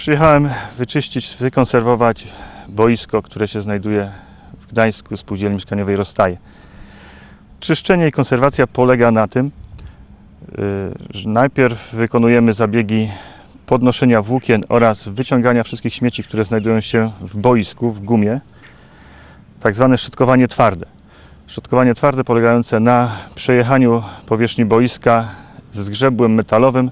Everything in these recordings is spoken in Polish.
Przyjechałem wyczyścić, wykonserwować boisko, które się znajduje w Gdańsku Spółdzielni Mieszkaniowej Rozstaje. Czyszczenie i konserwacja polega na tym, y, że najpierw wykonujemy zabiegi podnoszenia włókien oraz wyciągania wszystkich śmieci, które znajdują się w boisku, w gumie, tak zwane szczotkowanie twarde. Szczotkowanie twarde polegające na przejechaniu powierzchni boiska z zgrzebłem metalowym,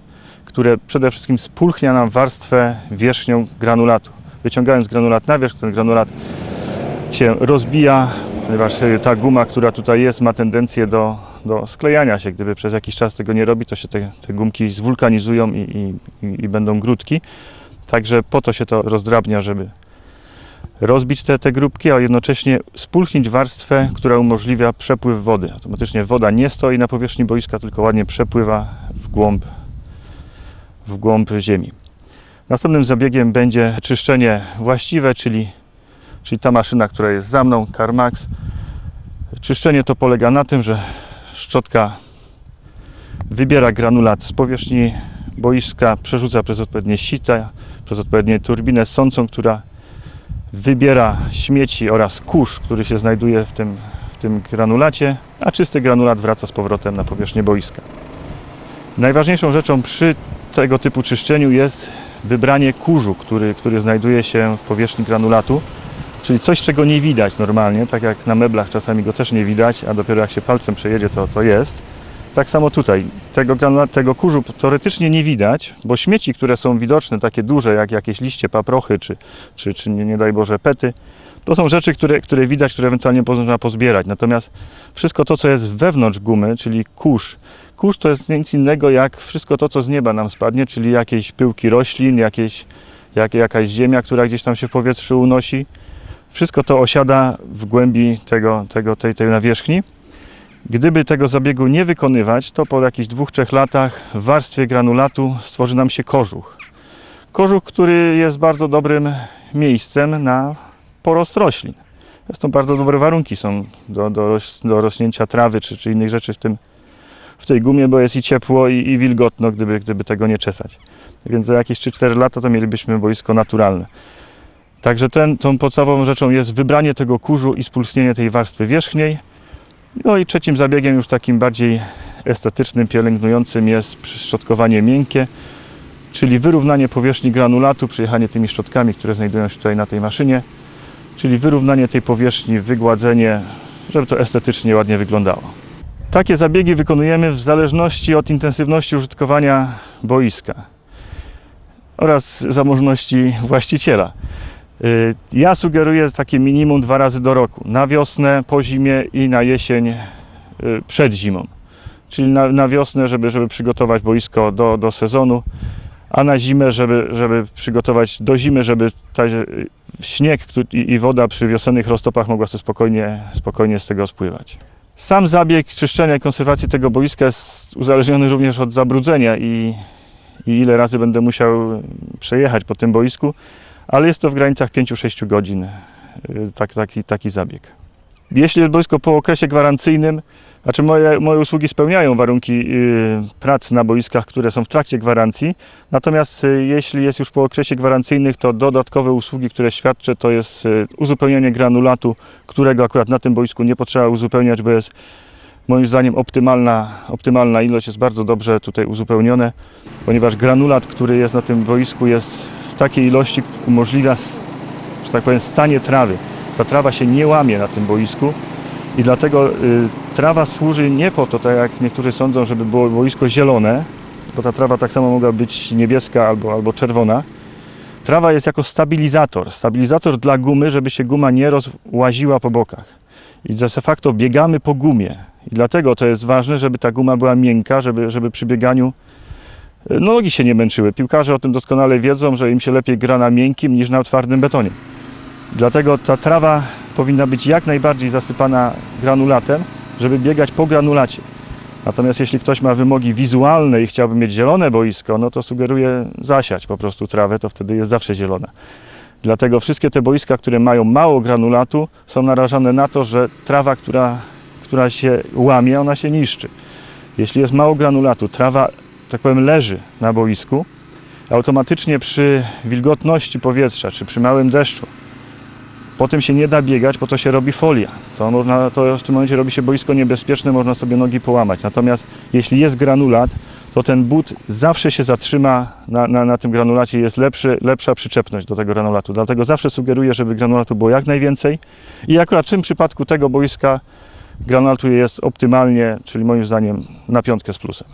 które przede wszystkim spulchnia nam warstwę wierzchnią granulatu. Wyciągając granulat na wierzch, ten granulat się rozbija, ponieważ ta guma, która tutaj jest, ma tendencję do, do sklejania się. Gdyby przez jakiś czas tego nie robi, to się te, te gumki zwulkanizują i, i, i będą grudki. Także po to się to rozdrabnia, żeby rozbić te, te grupki, a jednocześnie spulchnić warstwę, która umożliwia przepływ wody. Automatycznie woda nie stoi na powierzchni boiska, tylko ładnie przepływa w głąb, w głąb ziemi. Następnym zabiegiem będzie czyszczenie właściwe, czyli, czyli ta maszyna, która jest za mną, CarMax. Czyszczenie to polega na tym, że szczotka wybiera granulat z powierzchni boiska, przerzuca przez odpowiednie sita, przez odpowiednią turbinę sącą, która wybiera śmieci oraz kurz, który się znajduje w tym, w tym granulacie, a czysty granulat wraca z powrotem na powierzchnię boiska. Najważniejszą rzeczą przy tego typu czyszczeniu jest wybranie kurzu, który, który znajduje się w powierzchni granulatu, czyli coś, czego nie widać normalnie, tak jak na meblach czasami go też nie widać, a dopiero jak się palcem przejedzie, to, to jest. Tak samo tutaj. Tego, tego kurzu teoretycznie nie widać, bo śmieci, które są widoczne, takie duże, jak jakieś liście paprochy, czy, czy, czy nie, nie daj Boże pety, to są rzeczy, które, które widać, które ewentualnie można pozbierać. Natomiast wszystko to, co jest wewnątrz gumy, czyli kurz, kurz to jest nic innego jak wszystko to, co z nieba nam spadnie, czyli jakieś pyłki roślin, jakieś, jak, jakaś ziemia, która gdzieś tam się w powietrzu unosi. Wszystko to osiada w głębi tego, tego, tej, tej nawierzchni. Gdyby tego zabiegu nie wykonywać, to po jakichś dwóch, trzech latach w warstwie granulatu stworzy nam się kożuch. Kożuch, który jest bardzo dobrym miejscem na porost roślin. Zresztą bardzo dobre warunki są do, do, do rośnięcia trawy czy, czy innych rzeczy w, tym, w tej gumie, bo jest i ciepło, i, i wilgotno, gdyby, gdyby tego nie czesać. Więc za jakieś 3-4 lata to mielibyśmy boisko naturalne. Także ten, tą podstawową rzeczą jest wybranie tego kurzu i spulsnienie tej warstwy wierzchniej. No i trzecim zabiegiem, już takim bardziej estetycznym, pielęgnującym jest szczotkowanie miękkie, czyli wyrównanie powierzchni granulatu, przyjechanie tymi szczotkami, które znajdują się tutaj na tej maszynie, czyli wyrównanie tej powierzchni, wygładzenie, żeby to estetycznie ładnie wyglądało. Takie zabiegi wykonujemy w zależności od intensywności użytkowania boiska oraz zamożności właściciela. Y, ja sugeruję takie minimum dwa razy do roku. Na wiosnę, po zimie i na jesień y, przed zimą. Czyli na, na wiosnę, żeby, żeby przygotować boisko do, do sezonu, a na zimę, żeby, żeby przygotować do zimy, żeby ta, y, śnieg i, woda przy wiosennych roztopach mogła sobie spokojnie, spokojnie z tego spływać. Sam zabieg czyszczenia i konserwacji tego boiska jest uzależniony również od zabrudzenia i, i ile razy będę musiał przejechać po tym boisku ale jest to w granicach 5-6 godzin y, tak, taki, taki zabieg. Jeśli jest boisko po okresie gwarancyjnym, znaczy moje, moje usługi spełniają warunki y, prac na boiskach, które są w trakcie gwarancji, natomiast y, jeśli jest już po okresie gwarancyjnych, to dodatkowe usługi, które świadczę, to jest y, uzupełnienie granulatu, którego akurat na tym boisku nie potrzeba uzupełniać, bo jest moim zdaniem optymalna, optymalna ilość, jest bardzo dobrze tutaj uzupełnione, ponieważ granulat, który jest na tym boisku jest takiej ilości umożliwia, że tak powiem, stanie trawy. Ta trawa się nie łamie na tym boisku i dlatego y, trawa służy nie po to, tak jak niektórzy sądzą, żeby było boisko zielone, bo ta trawa tak samo mogła być niebieska albo, albo czerwona. Trawa jest jako stabilizator, stabilizator dla gumy, żeby się guma nie rozłaziła po bokach. I de facto biegamy po gumie. I dlatego to jest ważne, żeby ta guma była miękka, żeby, żeby przy bieganiu no, nogi się nie męczyły. Piłkarze o tym doskonale wiedzą, że im się lepiej gra na miękkim niż na twardym betonie. Dlatego ta trawa powinna być jak najbardziej zasypana granulatem, żeby biegać po granulacie. Natomiast jeśli ktoś ma wymogi wizualne i chciałby mieć zielone boisko, no to sugeruję zasiać po prostu trawę, to wtedy jest zawsze zielona. Dlatego wszystkie te boiska, które mają mało granulatu, są narażone na to, że trawa, która, która się łamie, ona się niszczy. Jeśli jest mało granulatu, trawa tak powiem, leży na boisku, automatycznie przy wilgotności powietrza, czy przy małym deszczu, po tym się nie da biegać, bo to się robi folia. To, można, to w tym momencie robi się boisko niebezpieczne, można sobie nogi połamać. Natomiast jeśli jest granulat, to ten but zawsze się zatrzyma na, na, na tym granulacie, jest lepszy, lepsza przyczepność do tego granulatu. Dlatego zawsze sugeruję, żeby granulatu było jak najwięcej. I akurat w tym przypadku tego boiska granulatu jest optymalnie, czyli moim zdaniem na piątkę z plusem.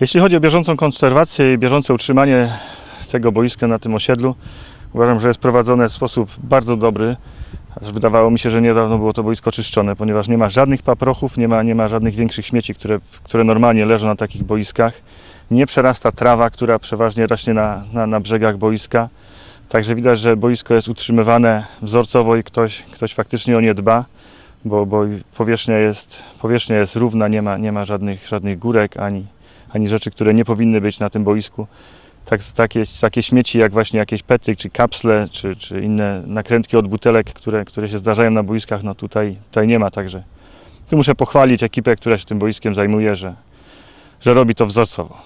Jeśli chodzi o bieżącą konserwację i bieżące utrzymanie tego boiska na tym osiedlu, uważam, że jest prowadzone w sposób bardzo dobry. Aż Wydawało mi się, że niedawno było to boisko czyszczone, ponieważ nie ma żadnych paprochów, nie ma, nie ma żadnych większych śmieci, które, które normalnie leżą na takich boiskach. Nie przerasta trawa, która przeważnie rośnie na, na, na brzegach boiska. Także widać, że boisko jest utrzymywane wzorcowo i ktoś, ktoś faktycznie o nie dba, bo, bo powierzchnia, jest, powierzchnia jest równa, nie ma, nie ma żadnych, żadnych górek ani, ani rzeczy, które nie powinny być na tym boisku. Tak, takie, takie śmieci jak właśnie jakieś pety, czy kapsle, czy, czy inne nakrętki od butelek, które, które się zdarzają na boiskach, no tutaj, tutaj nie ma, także tu muszę pochwalić ekipę, która się tym boiskiem zajmuje, że, że robi to wzorcowo.